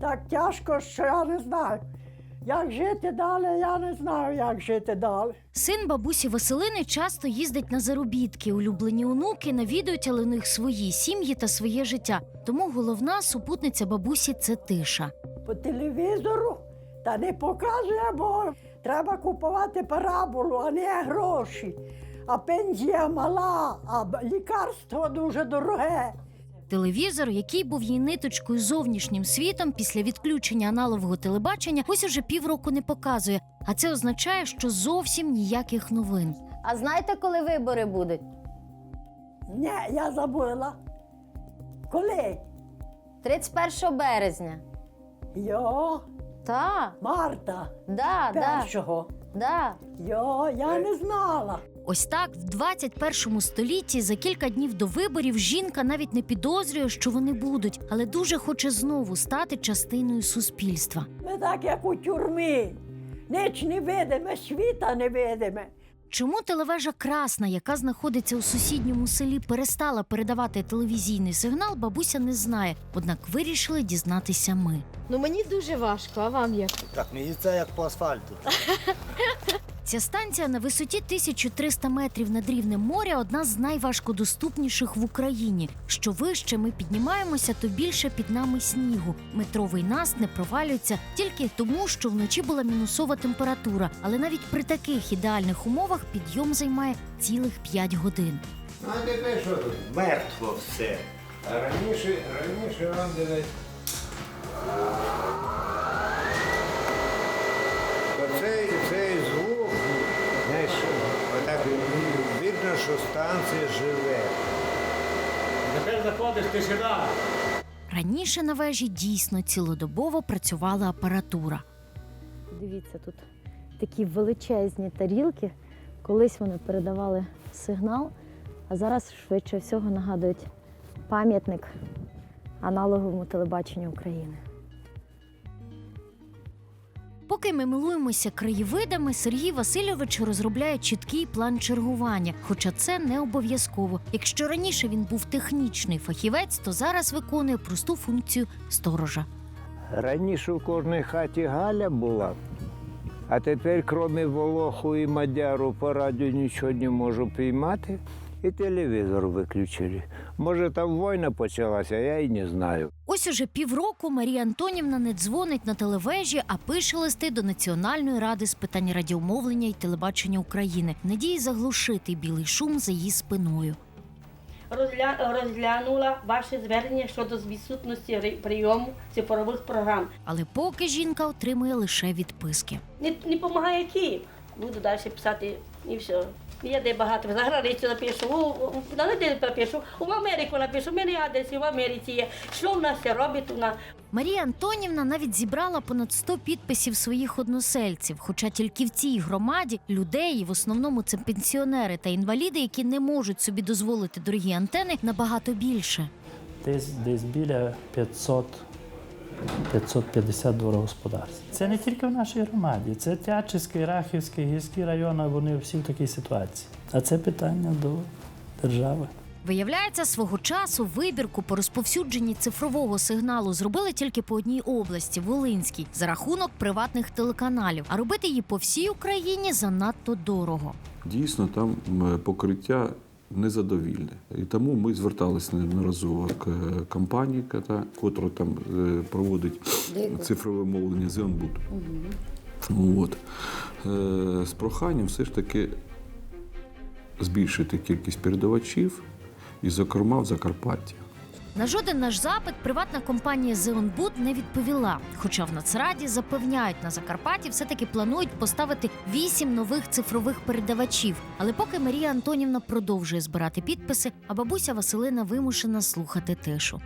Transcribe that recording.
Так тяжко, що я не знаю. Як жити далі, я не знаю, як жити далі. Син бабусі Василини часто їздить на заробітки. Улюблені онуки навідують, але них свої сім'ї та своє життя. Тому головна супутниця бабусі це тиша. По телевізору та не показує, бо треба купувати параболу, а не гроші. А пенсія мала, а лікарство дуже дороге. Телевізор, який був її ниточкою зовнішнім світом після відключення аналогового телебачення, ось уже півроку не показує. А це означає, що зовсім ніяких новин. А знаєте, коли вибори будуть? Ні, я забула. Коли? 31 березня. Йо, Та, Марта, да, да, першого. да. Йо, я не знала. Ось так, в 21 столітті, за кілька днів до виборів, жінка навіть не підозрює, що вони будуть, але дуже хоче знову стати частиною суспільства. Ми так, як у тюрмі. Ніч не видиме, світа не видиме. Чому телевежа Красна, яка знаходиться у сусідньому селі, перестала передавати телевізійний сигнал, бабуся не знає. Однак вирішили дізнатися ми. Ну мені дуже важко, а вам як? Так, мені це як по асфальту. Ця станція на висоті 1300 метрів над рівнем моря одна з найважкодоступніших в Україні. Що вище ми піднімаємося, то більше під нами снігу. Метровий наст не провалюється тільки тому, що вночі була мінусова температура. Але навіть при таких ідеальних умовах підйом займає цілих 5 годин. Ну, а тепер що тут? Мертво все. Раніше, раніше вам дивись. Що станція живе. Тепер заходиш, тишина. Раніше на вежі дійсно цілодобово працювала апаратура. Дивіться, тут такі величезні тарілки. Колись вони передавали сигнал, а зараз швидше всього нагадують пам'ятник аналоговому телебаченню України. Поки ми милуємося краєвидами, Сергій Васильович розробляє чіткий план чергування. Хоча це не обов'язково. Якщо раніше він був технічний фахівець, то зараз виконує просту функцію сторожа. Раніше в кожній хаті Галя була, а тепер, крім Волоху і Мадяру, по радіо нічого не можу піймати, і телевізор виключили. Може, там війна почалася, я і не знаю. Ось уже півроку Марія Антонівна не дзвонить на телевежі, а пише листи до Національної ради з питань радіомовлення і телебачення України. Надії заглушити білий шум за її спиною. розгля... розглянула ваше звернення щодо відсутності прийому цифрових програм. Але поки жінка отримує лише відписки. Не, не допомагає Київ. Буду далі писати і все. Я де багато за границю напишу, у, у, на де напишу, у Америку напишу, у мене адрес і в Америці є. Що в нас все робить? Вона Марія Антонівна навіть зібрала понад 100 підписів своїх односельців. Хоча тільки в цій громаді людей, і в основному це пенсіонери та інваліди, які не можуть собі дозволити дорогі антени, набагато більше. десь, десь біля 500 550 дворогосподарств. Це не тільки в нашій громаді, це Тячівський, Рахівський, гірські райони, вони всі в такій ситуації. А це питання до держави. Виявляється, свого часу вибірку по розповсюдженні цифрового сигналу зробили тільки по одній області Волинській за рахунок приватних телеканалів. А робити її по всій Україні занадто дорого. Дійсно, там покриття незадовільне. І тому ми зверталися неодноразово к е, компанії, яка котра там е, проводить цифрове мовлення Зенбуд. От. Е, З проханням все ж таки збільшити кількість передавачів, і, зокрема, в Закарпатті. На жоден наш запит приватна компанія Зеонбуд не відповіла. Хоча в Нацраді запевняють, на Закарпатті все-таки планують поставити вісім нових цифрових передавачів. Але поки Марія Антонівна продовжує збирати підписи, а бабуся Василина вимушена слухати тишу.